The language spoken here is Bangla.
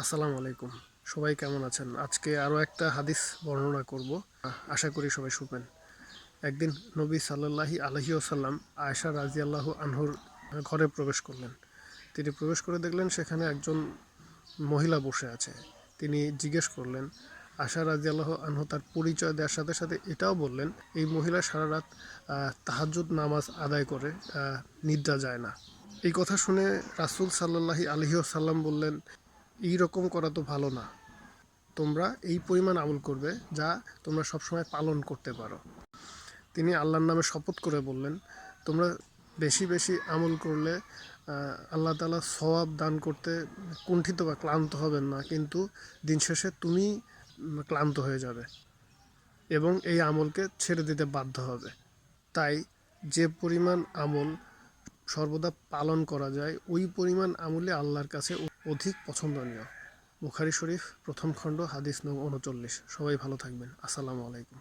আসসালামু আলাইকুম। সবাই কেমন আছেন? আজকে আরও একটা হাদিস বর্ণনা করব। আশা করি সবাই শুনবেন। একদিন নবী সাল্লাল্লাহি আলহি আসাল্লাম আয়সা রাজিয়াল্লাহ আনহুর ঘরে প্রবেশ করলেন। তিনি প্রবেশ করে দেখলেন সেখানে একজন মহিলা বসে আছে। তিনি জিজ্ঞেস করলেন আশা রাজিয়াল্লাহ আনহু তার পরিচয় দেওয়ার সাথে সাথে এটাও বললেন, এই মহিলা সারা রাত তাহাজুদ নামাজ আদায় করে নিদ্রা যায় না। এই কথা শুনে রাসূল সাল্লাল্লাহি আলহি সাল্লাম বললেন এই রকম করা তো ভালো না। তোমরা এই পরিমাণ আমল করবে যা তোমরা সবসময় পালন করতে পারো। তিনি আল্লাহর নামে শপথ করে বললেন, তোমরা বেশি বেশি আমল করলে আল্লাহ তালা সওয়াব দান করতে কুণ্ঠিত বা ক্লান্ত হবেন না, কিন্তু দিন শেষে তুমি ক্লান্ত হয়ে যাবে এবং এই আমলকে ছেড়ে দিতে বাধ্য হবে। তাই যে পরিমাণ আমল সর্বদা পালন করা যায়। ওই পরিমাণ আমলে আল্লাহর কাছে অধিক পছন্দনীয়। বুখারি শরীফ, প্রথম খণ্ড, হাদিস নং উনচল্লিশ সবাই ভালো থাকবেন। আসসালামু আলাইকুম।